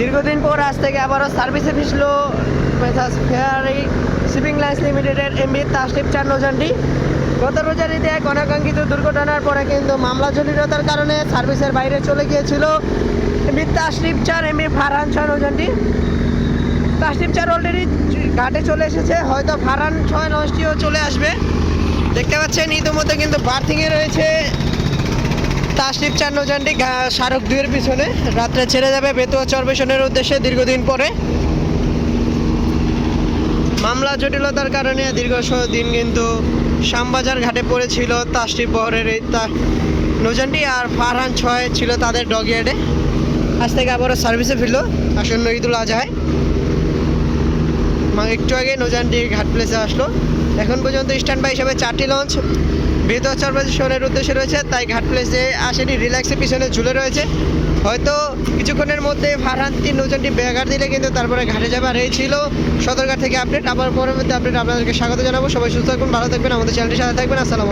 দীর্ঘদিন পর আজ থেকে আবারও সার্ভিসে ফিসলো মেসাজ ফেয়ারি শিপিং লাইন্স লিমিটেডের এমবি তাসটিপ চার নৌযানটি গত রোজারিতে এক অনাকাঙ্ক্ষিত দুর্ঘটনার পরে কিন্তু মামলা জটিলতার কারণে সার্ভিসের বাইরে চলে গিয়েছিল এমবি তাসটিপ চার এমবি ফারহান ছয় নৌযানটি তাসটিপ চার অলরেডি ঘাটে চলে এসেছে, হয়তো ফারহান ছয় নয়টিও চলে আসবে। দেখতে পাচ্ছেন, ইতিমধ্যে কিন্তু বার্থিংয়ে রয়েছে তাসটিপ চার নৌযানটি স্মারক দুইয়ের পিছনে। রাত্রে ছেড়ে যাবে বেতুয়া চরবেশনের উদ্দেশ্যে দীর্ঘদিন পরে। মামলা জটিলতার কারণে দীর্ঘ দিন কিন্তু শ্যামবাজার ঘাটে পড়েছিল তাসটিপ বহরের এই নৌযানটি আর ফারহান ছয় ছিল তাদের ডগ ইয়ার্ডে। আজ থেকে আবারও সার্ভিসে ফিরলো আসন্ন ঈদুল আজহায়। মা, একটু আগে নৌযানটি ঘাট প্লেসে আসলো। এখন পর্যন্ত স্ট্যান্ড বাই হিসাবে চারটি লঞ্চ বেতুয়া শহরের উদ্দেশ্যে রয়েছে, তাই ঘাট প্লেসে আসেনি রিল্যাক্সের পিছনে ঝুলে রয়েছে। হয়তো কিছুক্ষণের মধ্যে ফারহান তিন নৌযানটি বেগার দিলে, কিন্তু তারপরে ঘাটে যাবে আর এই ছিল। সদরঘাট থেকে আপডেট আবার পরবর্তী আপডেট আপনাদেরকে স্বাগত জানাব। সবাই সুস্থ থাকবেন ভালো থাকবেন, আমাদের চ্যানেলটির সাথে থাকবেন, আসসালামু